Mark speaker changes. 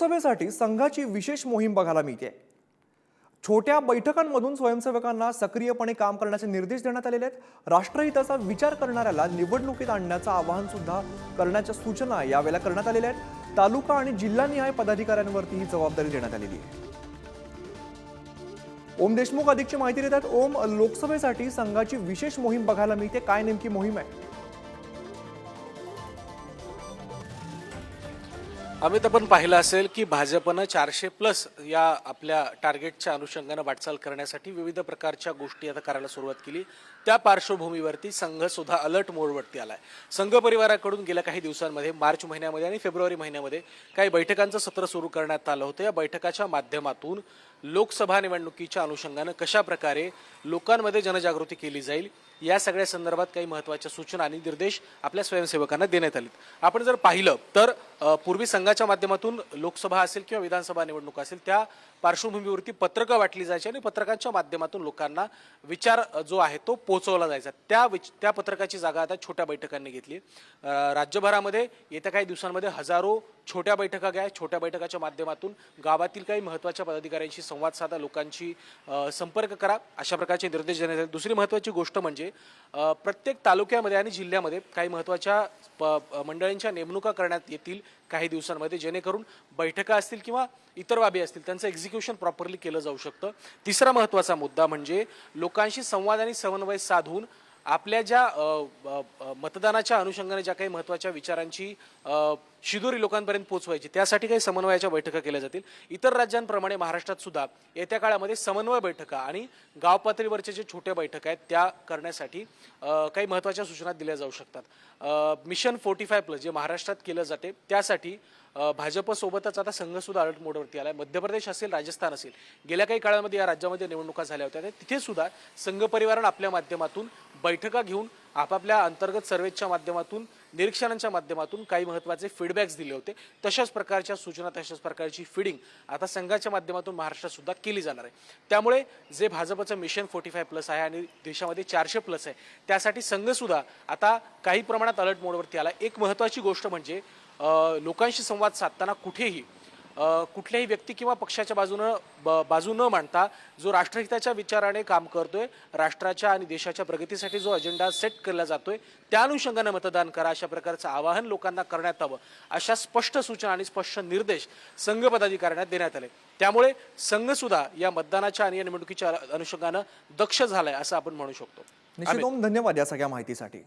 Speaker 1: लोकसभेसाठी संघाची विशेष मोहीम बघायला मिळते. छोट्या बैठकांमधून स्वयंसेवकांना सक्रियपणे काम करण्याचे निर्देश देण्यात आलेले आहेत. राष्ट्रहिताचा विचार करणाऱ्याला निवडणुकीत आणण्याचं आवाहन सुद्धा करण्याच्या सूचना यावेळेला करण्यात आलेल्या आहेत. तालुका आणि जिल्हानिहाय पदाधिकाऱ्यांवरती ही जबाबदारी देण्यात आलेली आहे. ओम देशमुख अधिकची माहिती देतात ओम लोकसभेसाठी संघाची विशेष मोहीम बघायला मिळते. काय नेमकी मोहीम आहे?
Speaker 2: अमित आपण पाहिलं असेल की भाजपनं चारशे प्लस या आपल्या टार्गेटच्या अनुषंगानं वाटचाल करण्यासाठी विविध प्रकारच्या गोष्टी आता करायला सुरुवात केली. त्या पार्श्वभूमीवरती संघ सुद्धा अलर्ट मोडवरती आलाय. संघ परिवाराकडून गेल्या काही दिवसांमध्ये मार्च महिन्यामध्ये आणि फेब्रुवारी महिन्यामध्ये काही बैठकांचं सत्र सुरू करण्यात आलं होतं. या बैठकाच्या माध्यमातून लोकसभा निवडणुकीच्या अनुषंगानं कशा प्रकारे लोकांमध्ये जनजागृती केली जाईल या सगळ्या संदर्भात काही महत्त्वाच्या सूचना आणि निर्देश आपल्या स्वयंसेवकांना देण्यात आलेत. आपण जर पाहिलं तर पूर्वी संघाच्या माध्यमातून लोकसभा असेल किंवा विधानसभा निवडणूक असेल त्या पार्श्वभूमीवरती पत्रकं वाटली जायची आणि पत्रकांच्या माध्यमातून लोकांना विचार जो आहे तो पोहोचवला जायचा. त्या विच त्या पत्रकाची जागा आता छोट्या बैठकांनी घेतली. राज्यभरामध्ये येत्या काही दिवसांमध्ये हजारो छोट्या बैठका घ्या छोट्या बैठकाच्या माध्यमातून गावातील काही महत्त्वाच्या पदाधिकाऱ्यांशी संवाद साधा लोकांची संपर्क करा अशा प्रकारचे निर्देश देण्यात आले. दुसरी महत्त्वाची गोष्ट म्हणजे प्रत्येक तालुक्यामध्ये आणि जिल्ह्यामध्ये काही महत्त्वाच्या प- मंडळींच्या नेमणुका करण्यात येतील काही दिवसांमध्ये जेणेकरून बैठका असतील किंवा इतर बाबी असतील त्यांचं एक्झिक्युशन प्रॉपरली केलं जाऊ शकतं. तिसरा महत्त्वाचा मुद्दा म्हणजे लोकांशी संवाद आणि समन्वय साधून आपल्या ज्या मतदानाच्या अनुषंगाने ज्या काही महत्त्वाच्या विचारांची शिदोरी लोकांपर्यंत पोहोचवायची त्यासाठी काही समन्वयाच्या बैठका केल्या जातील. इतर राज्यांप्रमाणे महाराष्ट्रात सुद्धा येत्या काळामध्ये समन्वय बैठका आणि गाव पातळीवरच्या जे छोट्या बैठका आहेत त्या करण्यासाठी काही महत्त्वाच्या सूचना दिल्या जाऊ शकतात. मिशन फोर्टी फाय प्लस जे महाराष्ट्रात केलं जाते त्यासाठी भाजपसोबतच आता संघसुद्धा अलर्ट मोडवरती आला मध्य प्रदेश असेल राजस्थान असेल गेल्या काही काळामध्ये या राज्यामध्ये निवडणुका झाल्या होत्या. तिथे सुद्धा संघ परिवारण आपल्या माध्यमातून बैठका घेऊन आपापल्या अंतर्गत सर्वेच्या माध्यमातून निरीक्षणांच्या माध्यमातून काही महत्त्वाचे फीडबॅक्स दिले होते. तशाच प्रकारच्या सूचना तशाच प्रकारची फिडिंग आता संघाच्या माध्यमातून महाराष्ट्रात सुद्धा केली जाणार आहे. त्यामुळे जे भाजपचं मिशन फोर्टी फाय प्लस आहे आणि देशामध्ये चारशे प्लस आहे त्यासाठी संघसुद्धा आता काही प्रमाणात अलर्ट मोडवरती आला. एक महत्त्वाची गोष्ट म्हणजे लोकांशी संवाद साधताना कुठेही कुठल्याही व्यक्ती किंवा पक्षाच्या बाजूनं ब- बाजू न मांडता जो राष्ट्रहिताच्या विचाराने काम करतोय राष्ट्राच्या आणि देशाच्या प्रगतीसाठी जो अजेंडा सेट केला जातोय त्या अनुषंगाने मतदान करा अशा प्रकारचं आवाहन लोकांना करण्यात हवं. अशा स्पष्ट सूचना आणि स्पष्ट निर्देश संघ पदाधिकाऱ्यांना देण्यात आले. त्यामुळे संघ सुद्धा या मतदानाच्या आणि या निवडणुकीच्या अनुषंगानं दक्ष झालाय असं आपण म्हणू शकतो.
Speaker 1: निश्चित धन्यवाद या सगळ्या माहितीसाठी.